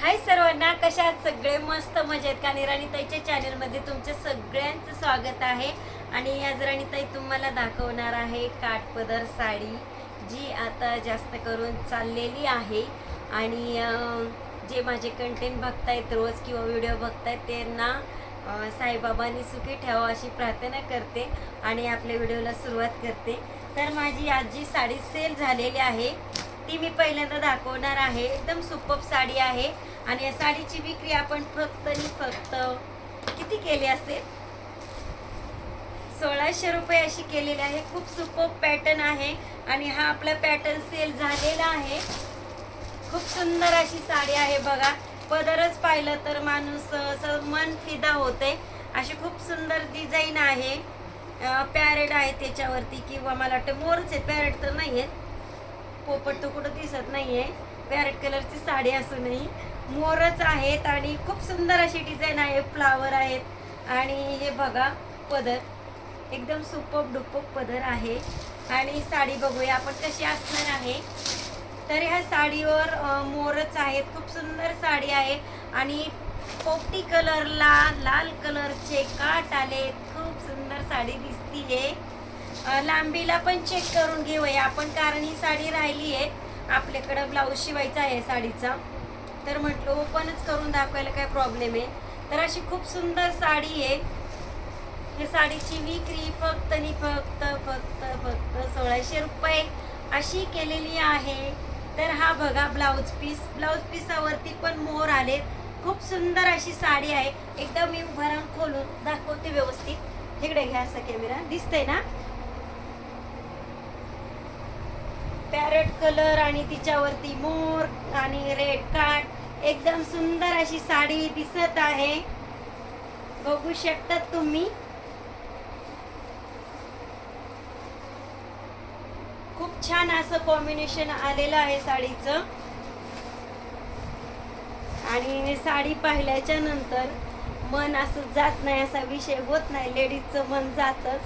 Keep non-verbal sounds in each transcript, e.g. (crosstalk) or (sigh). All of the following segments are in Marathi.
हाय सर्वांना कशा सगळे मस्त मजेत का? निराणीताईच्या चॅनलमध्ये तुमच्या सगळ्यांचं स्वागत आहे. आणि आज राणीताई तुम्हाला दाखवणार आहे काठपदर साडी जी आता जास्त करून चाललेली आहे. आणि जे माझे कंटेंट बघतायत रोज किंवा व्हिडिओ बघतायत त्यांना साईबाबांनी सुखी ठेवा अशी प्रार्थना करते आणि आपल्या व्हिडिओला सुरुवात करते. तर माझी आज जी साडी सेल झालेली आहे. ती मी पहिल्यांदा दाखवणार आहे. एकदम सुपप साडी आहे. आणि या साडीची विक्री आपण फक्त फक्त किती केली असेल? सोळाशे रुपये अशी केलेली आहे. खूप सुपर पॅटर्न आहे आणि हा आपला पॅटर्न सेल झालेला आहे. खूप सुंदर अशी साडी आहे बघा. पदरच पाहिलं तर माणूस असं मन फिदा होते. अशी खूप सुंदर डिझाईन आहे. पॅरेट आहे त्याच्यावरती किंवा मला वाटतं मोरच आहे पॅरेट तर नाही आहे पोपट तर कुठं दिसत आहे पॅरेट कलरची साडी असूनही. मोरच आहेत आणि खूप सुंदर अशी डिझाईन आहे फ्लावर आहेत. आणि हे बघा पदर. एकदम सुपप डुपप पदर आहे. आणि साडी बघूया आपण कशी असणार आहे. तर ह्या साडीवर मोरच आहेत. खूप सुंदर साडी आहे. आणि पोपटी कलरला लाल कलरचे काट आले. खूप सुंदर साडी दिसतीये. लांबीला पण चेक करून घेऊया आपण कारण ही साडी राहिली आहे आपल्याकडं ब्लाऊज शिवायचा आहे साडीचा. तर म्हटलं ओपनच करून दाखवायला काय प्रॉब्लेम आहे? तर अशी खूप सुंदर साडी आहे. हे साडीची विक्री फक्त आणि फक्त फक्त फक्त सोळाशे रुपये अशी केलेली आहे. तर हा बघा ब्लाऊज पीस ब्लाऊज पीसावरती पण मोर आले. खूप सुंदर अशी साडी आहे. एकदम मी उभारून खोलून दाखवते व्यवस्थित. इकडे घ्या असा कॅमेरा दिसतंय ना? पॅरेट कलर आणि तिच्यावरती मोर आणि रेड कार्ड एकदम सुंदर अशी साडी दिसत आहे. बघू शकतात तुम्ही. खूप छान असं कॉम्बिनेशन आलेलं आहे साडीचं. आणि साडी पाहिल्याच्या नंतर मन असं जात नाही असा विषय होत नाही. लेडीजचं मन जातच.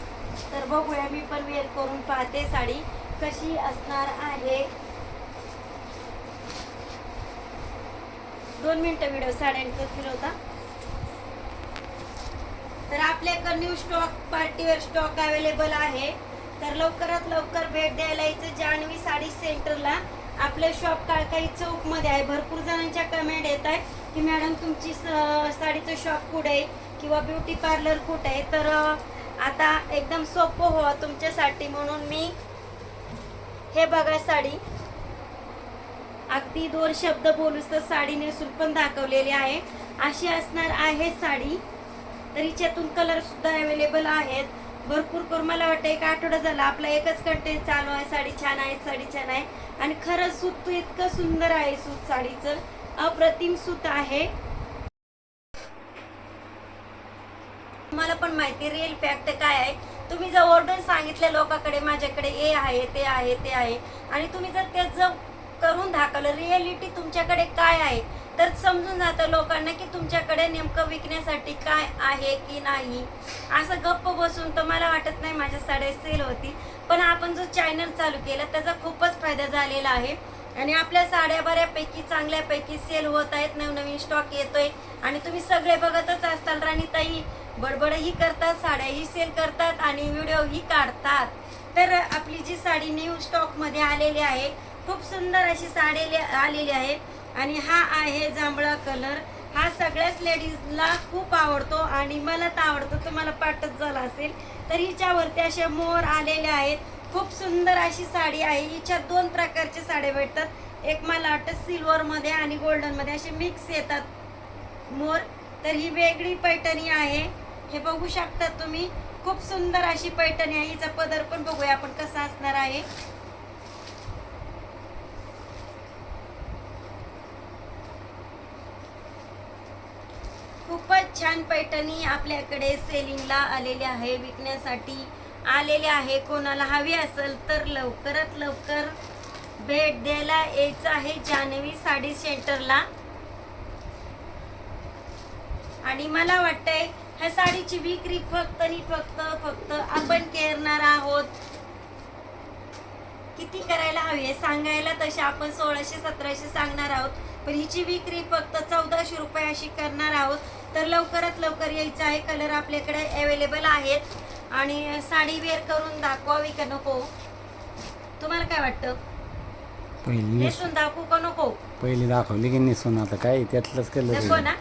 तर बघूया मी पण वेअर करून पाहते साडी. कशी असणार आहे? दोन मिनिटं व्हिडिओ साड्यांचा फिरवता. तर आपल्याकडे न्यू स्टॉक पार्टीवर स्टॉक अवेलेबल आहे. तर लवकरात लवकर भेट द्यायला यायचं जान्हवी साडी सेंटरला आपलं शॉप काळकाई चौकमध्ये आहे. भरपूर जणांच्या कमेंट येत आहे की मॅडम तुमची साडीचं शॉप कुठे आहे? किंवा ब्युटी पार्लर कुठे आहे? तर आता एकदम सोपं व्हावं तुमच्यासाठी म्हणून मी हे बघा साडी. अगदी दोन शब्द बोलूस तर साडी नेसून पण दाखवलेली आहे. अशी असणार आहे साडी. तर हिच्यातून कलर सुद्धा अवेलेबल आहेत. भरपूर करून मला वाटतं एक आठवडा झाला. आपला एकच कंटेंट चालू आहे. साडी छान आहे साडी छान आहे. आणि खरंच सूत तू इतकं सुंदर आहे सूत साडीचं. अप्रतिम सूत आहे. तुम्हाला पण माहिती रिअल फॅक्ट काय आहे? तुम्ही जर ऑर्डर सांगितल्या लोकांकडे माझ्याकडे ए आहे ते आहे ते आहे आणि तुम्ही जर त्याचं करून दाखवलं रिअलिटी तुमच्याकडे काय आहे? तर समजून जातं लोकांना की तुमच्याकडे नेमकं विकण्यासाठी काय आहे की नाही. असं गप्प बसून तर मला वाटत नाही माझ्या साड्या सेल होती पण आपण जो चॅनल चालू केला त्याचा खूपच फायदा झालेला आहे. आणि आपल्या साड्या बऱ्यापैकी चांगल्यापैकी सेल होत आहेत नवनवीन स्टॉक येतोय आणि तुम्ही सगळे बघतच असताल राणीताई बडबडही करतात साड्याही सेल करतात आणि व्हिडिओही काढतात. तर आपली जी साडी न्यू स्टॉकमध्ये आलेली आहे खूप सुंदर अशी साडी आलेली आहे. आणि हा आहे जांभळा कलर हा सगळ्याच लेडीजला खूप आवडतो आणि मला तर आवडतो तुम्हाला पाठच झाला असेल. तर हिच्यावरती असे मोर आलेले आहेत. खूप सुंदर अशी साडी आहे. हिच्यात दोन प्रकारच्या साड्या भेटतात. एक मला वाटतं सिल्वरमध्ये आणि गोल्डनमध्ये असे मिक्स येतात मोर. तर ही वेगळी पैठणी आहे. हे बघू शकता तुम्ही. खूप सुंदर अशी पैठणी आहे. हिचा पदर पण बघूया आपण कसा असणार आहे. खूपच छान पैठणी आपल्याकडे सेलिंगला आलेली आहे विकण्यासाठी आलेले आहे. कोणाला हवी असेल तर लवकरात लवकर भेट द्यायला यायचं आहे. जानवी साडी सेंटरला. आणि मला वाटतंय ह्या साडीची विक्री फक्त आणि फक्त फक्त आपण करणार आहोत. किती करायला हवी आहे? सांगायला तशी आपण सोळाशे सतराशे सांगणार आहोत. पण हिची विक्री फक्त चौदाशे रुपये अशी करणार आहोत. तर लवकरात लवकर यायचं आहे. कलर आपल्याकडे अवेलेबल आहेत. आणि साडी वेअर करून दाखवावी का नको? तुम्हाला काय वाटतं? पहिली नेस नेसून दाखवू का नको? पहिली दाखवली की नेसून. आता काय त्यातलंच नको कलर ना?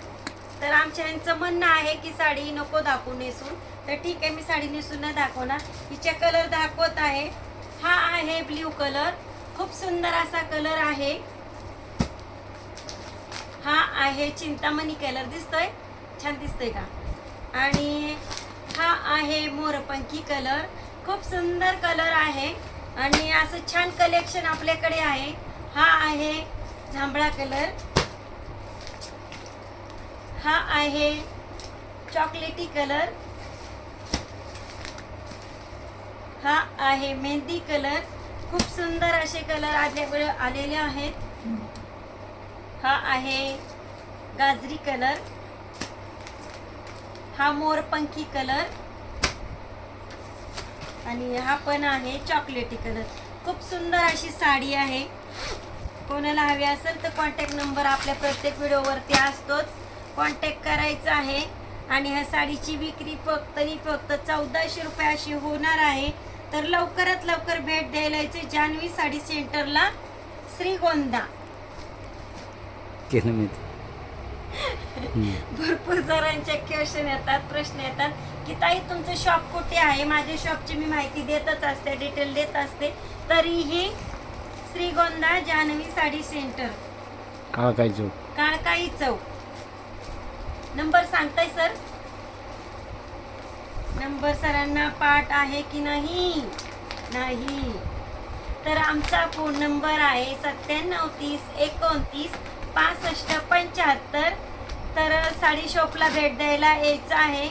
तर आमच्या यांचं म्हणणं आहे की साडी नको दाखवू नेसून. तर ठीक आहे मी साडी नेसून न दाखवणार. हिच्या कलर दाखवत आहे. हा आहे ब्ल्यू कलर. खूप सुंदर असा कलर आहे. हा आहे चिंतामणी कलर. दिसतोय? छान दिसतोय का? आणि हा आहे मोरपंखी कलर. खूप सुंदर कलर आहे. आणि असं छान कलेक्शन आपल्याकडे आहे. हा आहे जांभळा कलर. हा आहे चॉकलेटी कलर. हा आहे मेहंदी कलर. खूप सुंदर असे कलर आपल्याकडे आलेले आहेत. हा आहे गाजरी कलर. हा मोरपंखी कलर. आणि हा पण आहे चॉकलेटी कलर. खूप सुंदर अशी साडी आहे. कोणाला हवी असेल तर कॉन्टॅक्ट नंबर आपल्या प्रत्येक व्हिडिओवरती असतोच. कॉन्टॅक्ट करायचा आहे. आणि ह्या साडीची विक्री फक्त आणि फक्त चौदाशे रुपये अशी होणार आहे. तर लवकरात लवकर भेट द्यायला यायचे जान्हवी साडी सेंटरला श्रीगोंदा. (laughs) भरपूर जणांचे क्वेश्चन येतात प्रश्न येतात की ताई तुमचं शॉप कुठे आहे? माझ्या शॉपची मी माहिती देतच असते डिटेल देत असते. तरीही श्रीगोंदा जान्हवी साडी सेंटर. काळ काय चौक. काळकाई चौक. नंबर सांगताय सर? नंबर सरांना पाठ आहे की नाही? नाही. तर आमचा फोन नंबर आहे सत्त्याण्णव तीस एकोणतीस पासष्ट पंच्याहत्तर. तर साडी शॉपला भेट द्यायला यायचं आहे.